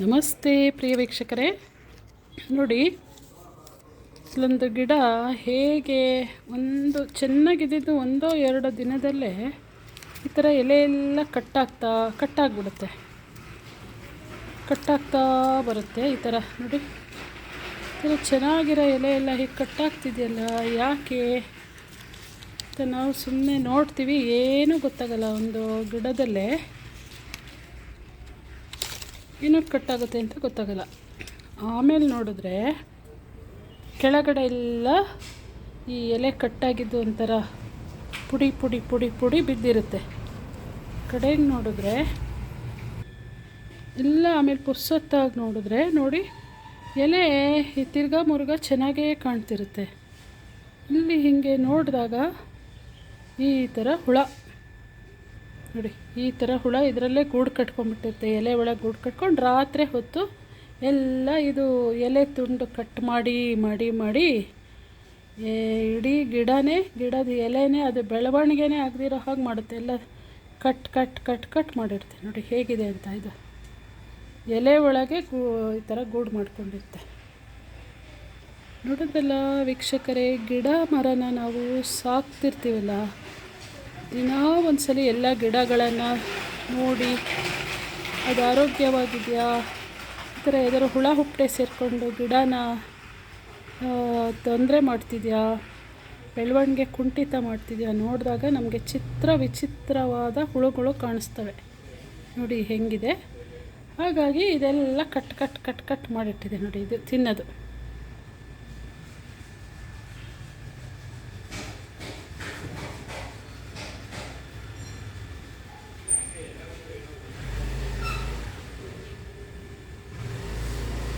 ನಮಸ್ತೆ ಪ್ರಿಯ ವೀಕ್ಷಕರೇ. ನೋಡಿ, ಇಲ್ಲೊಂದು ಗಿಡ ಹೇಗೆ ಒಂದು ಚೆನ್ನಾಗಿದ್ದು ಒಂದೋ ಎರಡು ದಿನದಲ್ಲೇ ಈ ಥರ ಎಲೆ ಎಲ್ಲ ಕಟ್ಟಾಗ್ತಾ, ಕಟ್ಟಾಗ್ಬಿಡುತ್ತೆ. ಕಟ್ಟಾಗ್ತಾ ಬರುತ್ತೆ ಈ ಥರ, ನೋಡಿ. ಈ ಥರ ಚೆನ್ನಾಗಿರೋ ಎಲೆ ಎಲ್ಲ ಹೀಗೆ ಕಟ್ಟಾಗ್ತಿದೆಯಲ್ಲ, ಯಾಕೆ? ಅಂತ ನಾವು ಸುಮ್ಮನೆ ನೋಡ್ತೀವಿ, ಏನೂ ಗೊತ್ತಾಗಲ್ಲ ಒಂದು ಗಿಡದಲ್ಲೇ. ಏನಕ್ಕೆ ಕಟ್ಟಾಗುತ್ತೆ ಅಂತ ಗೊತ್ತಾಗಲ್ಲ. ಆಮೇಲೆ ನೋಡಿದ್ರೆ ಕೆಳಗಡೆ ಎಲ್ಲ ಈ ಎಲೆ ಕಟ್ಟಾಗಿದ್ದು ಒಂಥರ ಪುಡಿ ಪುಡಿ ಪುಡಿ ಪುಡಿ ಬಿದ್ದಿರುತ್ತೆ. ಕಡೆಗೆ ನೋಡಿದ್ರೆ ಎಲ್ಲ ಆಮೇಲೆ ಪುರ್ಸೊತ್ತಾಗಿ ನೋಡಿದ್ರೆ ನೋಡಿ ಎಲೆ ಈ ತಿರ್ಗಾ ಮುರುಗ ಚೆನ್ನಾಗೇ ಕಾಣ್ತಿರುತ್ತೆ. ಇಲ್ಲಿ ಹೀಗೆ ನೋಡಿದಾಗ ಈ ಥರ ಹುಳ. ನೋಡಿ ಈ ಥರ ಹುಳ ಇದರಲ್ಲೇ ಗೂಡು ಕಟ್ಕೊಂಡ್ಬಿಟ್ಟಿರುತ್ತೆ. ಎಲೆ ಒಳಗೆ ಗೂಡು ಕಟ್ಕೊಂಡು ರಾತ್ರಿ ಹೊತ್ತು ಎಲ್ಲ ಇದು ಎಲೆ ತುಂಡು ಕಟ್ ಮಾಡಿ ಮಾಡಿ ಮಾಡಿ ಇಡೀ ಗಿಡನೇ, ಗಿಡದ ಎಲೆನೇ, ಅದು ಬೆಳವಣಿಗೆನೇ ಆಗದಿರೋ ಹಾಗೆ ಮಾಡುತ್ತೆ. ಎಲ್ಲ ಕಟ್ ಕಟ್ ಕಟ್ ಕಟ್ ಮಾಡಿರುತ್ತೆ. ನೋಡಿ ಹೇಗಿದೆ ಅಂತ ಇದು. ಎಲೆ ಒಳಗೆ ಗೂ, ಈ ಥರ ಗೂಡು ಮಾಡ್ಕೊಂಡಿರುತ್ತೆ. ನೋಡಿದ್ರಲ್ಲ ವೀಕ್ಷಕರೇ, ಗಿಡ ಮರನ ನಾವು ಸಾಕ್ತಿರ್ತೀವಲ್ಲ ದಿನಾ ಒಂದ್ಸಲಿ ಎಲ್ಲ ಗಿಡಗಳನ್ನು ನೋಡಿ, ಅದು ಆರೋಗ್ಯವಾಗಿದೆಯಾ? ಈ ಥರ ಯಾವ್ದಾದ್ರು ಹುಳ ಹುಪ್ಪಟೆ ಸೇರಿಕೊಂಡು ಗಿಡನ ತೊಂದರೆ ಮಾಡ್ತಿದೆಯಾ? ಬೆಳವಣಿಗೆ ಕುಂಠಿತ ಮಾಡ್ತಿದೆಯಾ? ನೋಡಿದಾಗ ನಮಗೆ ಚಿತ್ರ ವಿಚಿತ್ರವಾದ ಹುಳುಗಳು ಕಾಣಿಸ್ತವೆ. ನೋಡಿ ಹೆಂಗಿದೆ. ಹಾಗಾಗಿ ಇದೆಲ್ಲ ಕಟ್ ಕಟ್ ಕಟ್ ಕಟ್ ಮಾಡಿಟ್ಟಿದೆ ನೋಡಿ ಇದು ತಿನ್ನೋದು.